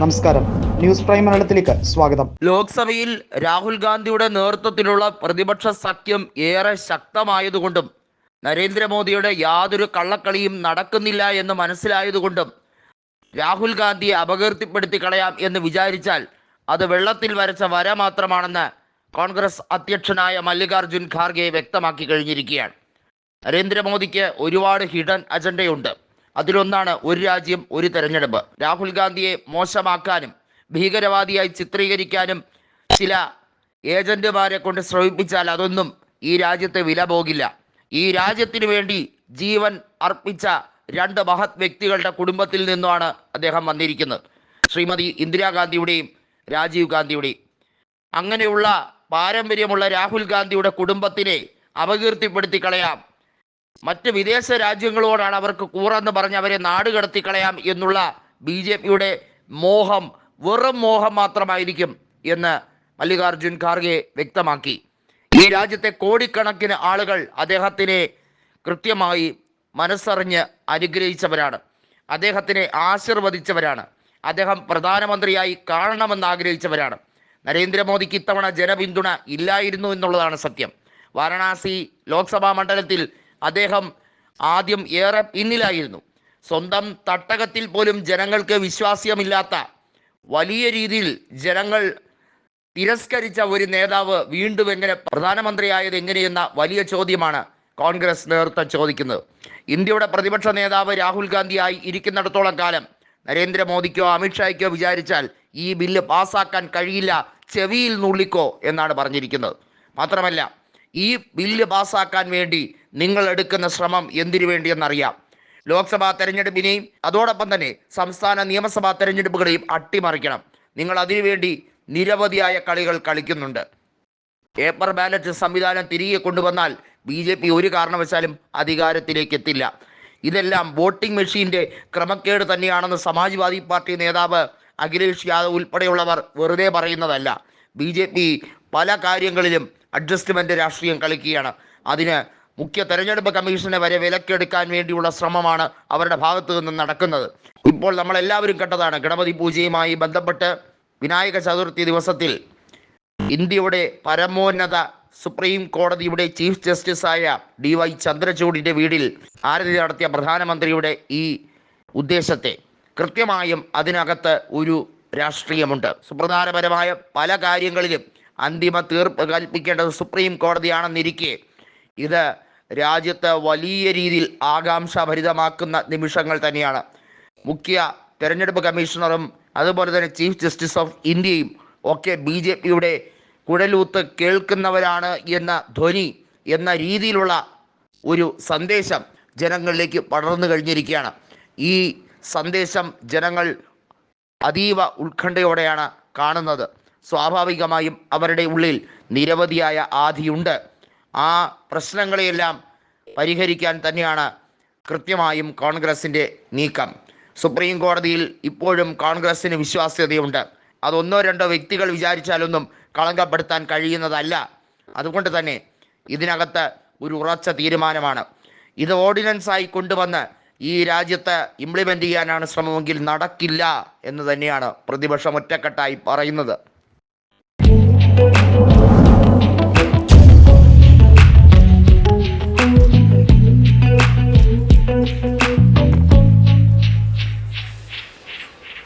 നമസ്കാരം. News prime മലയാളത്തിലേക്ക് സ്വാഗതം. ലോക്സഭയിൽ രാഹുൽ ഗാന്ധിയുടെ നേതൃത്വത്തിലുള്ള പ്രതിപക്ഷ സഖ്യം ഏറെ ശക്തമായതുകൊണ്ടും നരേന്ദ്രമോദിയുടെ യാതൊരു കള്ളക്കളിയും നടക്കുന്നില്ല എന്ന് മനസ്സിലായതുകൊണ്ടും രാഹുൽ ഗാന്ധിയെ അപകീർത്തിപ്പെടുത്തി കളയാം എന്ന് വിചാരിച്ചാൽ അത് വെള്ളത്തിൽ വരച്ച വര മാത്രമാണെന്ന് കോൺഗ്രസ് അധ്യക്ഷനായ മല്ലികാർജുൻ ഖാർഗെ വ്യക്തമാക്കി കഴിഞ്ഞിരിക്കുകയാണ്. നരേന്ദ്രമോദിക്ക് ഒരുപാട് ഹിഡൻ അജണ്ടയുണ്ട്. അതിലൊന്നാണ് ഒരു രാജ്യം ഒരു തെരഞ്ഞെടുപ്പ്. രാഹുൽ ഗാന്ധിയെ മോശമാക്കാനും ഭീകരവാദിയായി ചിത്രീകരിക്കാനും ചില ഏജന്റുമാരെ കൊണ്ട് ശ്രമിപ്പിച്ചാൽ അതൊന്നും ഈ രാജ്യത്തെ വില പോകില്ല. ഈ രാജ്യത്തിന് വേണ്ടി ജീവൻ അർപ്പിച്ച രണ്ട് മഹത് വ്യക്തികളുടെ കുടുംബത്തിൽ നിന്നുമാണ് അദ്ദേഹം വന്നിരിക്കുന്നത്. ശ്രീമതി ഇന്ദിരാഗാന്ധിയുടെയും രാജീവ് ഗാന്ധിയുടെയും. അങ്ങനെയുള്ള പാരമ്പര്യമുള്ള രാഹുൽ ഗാന്ധിയുടെ കുടുംബത്തിനെ അപകീർത്തിപ്പെടുത്തി കളയാം. മറ്റ് വിദേശ രാജ്യങ്ങളോടാണ് അവർക്ക് കൂറെന്ന് പറഞ്ഞ് അവരെ നാട് കടത്തിക്കളയാം എന്നുള്ള ബി ജെ പിയുടെ മോഹം വെറും മോഹം മാത്രമായിരിക്കും എന്ന് മല്ലികാർജുൻ ഖാർഗെ വ്യക്തമാക്കി. ഈ രാജ്യത്തെ കോടിക്കണക്കിന് ആളുകൾ അദ്ദേഹത്തിനെ കൃത്യമായി മനസ്സറിഞ്ഞ് അനുഗ്രഹിച്ചവരാണ്. അദ്ദേഹത്തിനെ ആശീർവദിച്ചവരാണ്. അദ്ദേഹം പ്രധാനമന്ത്രിയായി കാണണമെന്ന് ആഗ്രഹിച്ചവരാണ്. നരേന്ദ്രമോദിക്ക് ഇത്തവണ ജനപിന്തുണ ഇല്ലായിരുന്നു എന്നുള്ളതാണ് സത്യം. വാരണാസി ലോക്സഭാ മണ്ഡലത്തിൽ അദ്ദേഹം ആദ്യം ഏറെ പിന്നിലായിരുന്നു. സ്വന്തം തട്ടകത്തിൽ പോലും ജനങ്ങൾക്ക് വിശ്വാസ്യമില്ലാത്ത വലിയ രീതിയിൽ ജനങ്ങൾ തിരസ്കരിച്ച ഒരു നേതാവ് വീണ്ടും എങ്ങനെ പ്രധാനമന്ത്രിയായത് എങ്ങനെയെന്ന വലിയ ചോദ്യമാണ് കോൺഗ്രസ് നേതൃത്വം ചോദിക്കുന്നത്. ഇന്ത്യയുടെ പ്രതിപക്ഷ നേതാവ് രാഹുൽ ഗാന്ധിയായി ഇരിക്കുന്നിടത്തോളം കാലം നരേന്ദ്രമോദിക്കോ അമിത്ഷായ്ക്കോ വിചാരിച്ചാൽ ഈ ബില്ല് പാസ്സാക്കാൻ കഴിയില്ല ചെവിയിൽ നുള്ളിക്കോ എന്നാണ് പറഞ്ഞിരിക്കുന്നത്. മാത്രമല്ല ഈ ബില്ല് പാസ്സാക്കാൻ വേണ്ടി നിങ്ങൾ എടുക്കുന്ന ശ്രമം എന്തിനു വേണ്ടിയെന്നറിയാം ലോക്സഭാ തെരഞ്ഞെടുപ്പിനെയും അതോടൊപ്പം തന്നെ സംസ്ഥാന നിയമസഭാ തെരഞ്ഞെടുപ്പുകളെയും അട്ടിമറിക്കണം. നിങ്ങൾ അതിനുവേണ്ടി നിരവധിയായ കളികൾ കളിക്കുന്നുണ്ട്. പേപ്പർ ബാലറ്റ് സംവിധാനം തിരികെ കൊണ്ടുവന്നാൽ ബി ജെ പി ഒരു കാരണവശാലും അധികാരത്തിലേക്ക് എത്തില്ല. ഇതെല്ലാം വോട്ടിംഗ് മെഷീന്റെ ക്രമക്കേട് തന്നെയാണെന്ന് സമാജ്വാദി പാർട്ടി നേതാവ് അഖിലേഷ് യാദവ് ഉൾപ്പെടെയുള്ളവർ വെറുതെ പറയുന്നതല്ല. ബി ജെ പി പല കാര്യങ്ങളിലും അഡ്ജസ്റ്റ്മെന്റ് രാഷ്ട്രീയം കളിക്കുകയാണ്. അതിന് മുഖ്യ തെരഞ്ഞെടുപ്പ് കമ്മീഷനെ വരെ വിലക്കെടുക്കാൻ വേണ്ടിയുള്ള ശ്രമമാണ് അവരുടെ ഭാഗത്തു നിന്ന് നടക്കുന്നത്. ഇപ്പോൾ നമ്മളെല്ലാവരും കണ്ടതാണ് ഗണപതി പൂജയുമായി ബന്ധപ്പെട്ട് വിനായക ചതുർത്ഥി ദിവസത്തിൽ ഇന്ത്യയുടെ പരമോന്നത സുപ്രീം കോടതിയുടെ ചീഫ് ജസ്റ്റിസായ ഡി വൈ ചന്ദ്രചൂഡിന്റെ വീടിൽ ആരതി നടത്തിയ പ്രധാനമന്ത്രിയുടെ ഈ ഉദ്ദേശത്തെ കൃത്യമായും അതിനകത്ത് ഒരു രാഷ്ട്രീയമുണ്ട്. സുപ്രധാനപരമായ പല കാര്യങ്ങളിലും അന്തിമ തീർപ്പ് കൽപ്പിക്കേണ്ടത് സുപ്രീം കോടതിയാണെന്നിരിക്കെ ഇത് രാജ്യത്ത് വലിയ രീതിയിൽ ആകാംക്ഷാഭരിതമാക്കുന്ന നിമിഷങ്ങൾ തന്നെയാണ്. മുഖ്യ തെരഞ്ഞെടുപ്പ് കമ്മീഷണറും അതുപോലെ തന്നെ ചീഫ് ജസ്റ്റിസ് ഓഫ് ഇന്ത്യയും ഒക്കെ ബി ജെ പിയുടെ കുഴലൂത്ത് കേൾക്കുന്നവരാണ് എന്ന ധ്വനി എന്ന രീതിയിലുള്ള ഒരു സന്ദേശം ജനങ്ങളിലേക്ക് പടർന്നു കഴിഞ്ഞിരിക്കുകയാണ്. ഈ സന്ദേശം ജനങ്ങൾ അതീവ ഉത്കണ്ഠയോടെയാണ് കാണുന്നത്. സ്വാഭാവികമായും അവരുടെ ഉള്ളിൽ നിരവധിയായ ആധിയുണ്ട്. ആ പ്രശ്നങ്ങളെയെല്ലാം പരിഹരിക്കാൻ തന്നെയാണ് കൃത്യമായും കോൺഗ്രസിന്റെ നീക്കം. സുപ്രീം കോടതിയിൽ ഇപ്പോഴും കോൺഗ്രസിന് വിശ്വാസ്യതയുണ്ട്. അതൊന്നോ രണ്ടോ വ്യക്തികൾ വിചാരിച്ചാലൊന്നും കളങ്കപ്പെടുത്താൻ കഴിയുന്നതല്ല. അതുകൊണ്ട് തന്നെ ഇതിനകത്ത് ഒരു ഉറച്ച തീരുമാനമാണ്. ഇത് ഓർഡിനൻസായി കൊണ്ടുവന്ന് ഈ രാജ്യത്ത് ഇംപ്ലിമെന്റ് ചെയ്യാനാണ് ശ്രമമെങ്കിൽ നടക്കില്ല എന്ന് തന്നെയാണ് പ്രതിപക്ഷം ഒറ്റക്കെട്ടായി പറയുന്നത്.